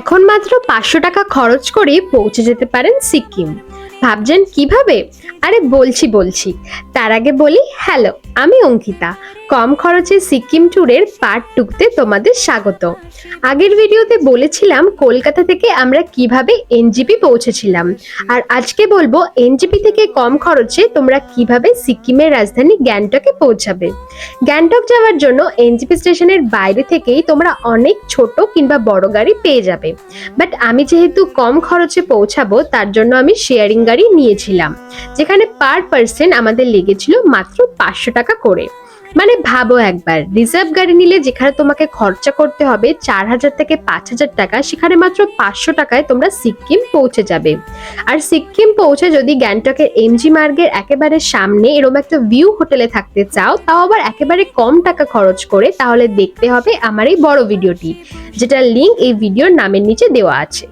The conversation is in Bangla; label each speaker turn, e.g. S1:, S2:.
S1: এখন মাত্র পাঁচশো টাকা খরচ করে পৌঁছে যেতে পারেন সিকিম। ভাবছেন কীভাবে? আরে বলছি বলছি। তার আগে বলি, হ্যালো, আমি অঙ্কিতা। কম খরচে সিকিম ট্যুরের পার্ট টুকতে তোমাদের স্বাগত। আগের ভিডিওতে বলেছিলাম কলকাতা থেকে আমরা কীভাবে এনজিপি পৌঁছেছিলাম। আর আজকে বলব, এনজিপি থেকে কম খরচে তোমরা কীভাবে সিকিমের রাজধানী গ্যাংটকে পৌঁছাবে। গ্যাংটক যাওয়ার জন্য এনজিপি স্টেশনের বাইরে থেকেই তোমরা অনেক ছোট কিংবা বড় গাড়ি পেয়ে যাবে। বাট আমি যেহেতু কম খরচে পৌঁছাবো, তার জন্য আমি শেয়ারিং গাড়ি নিয়েছিলাম। যেখানে পার পার্সন আমাদের লেগেছিল মাত্র পাঁচশো টাকা করে। মানে ভাবো একবার। রিজার্ভ গাড়ি নিলে যেখানে তোমাকে খরচা করতে হবে চার হাজার থেকে পাঁচ হাজার টাকা, সেখানে মাত্র পাঁচশো টাকায় তোমরা সিকিম পৌঁছে যাবে। আর সিকিম পৌঁছে যদি গ্যাংটকের এমজি মার্গের একেবারে সামনে এরকম একটা ভিউ হোটেলে থাকতে চাও, তাও আবার একেবারে কম টাকা খরচ করে, তাহলে দেখতে হবে আমার এই বড় ভিডিওটি যেটার লিঙ্ক এই ভিডিওর নামের নিচে দেওয়া আছে।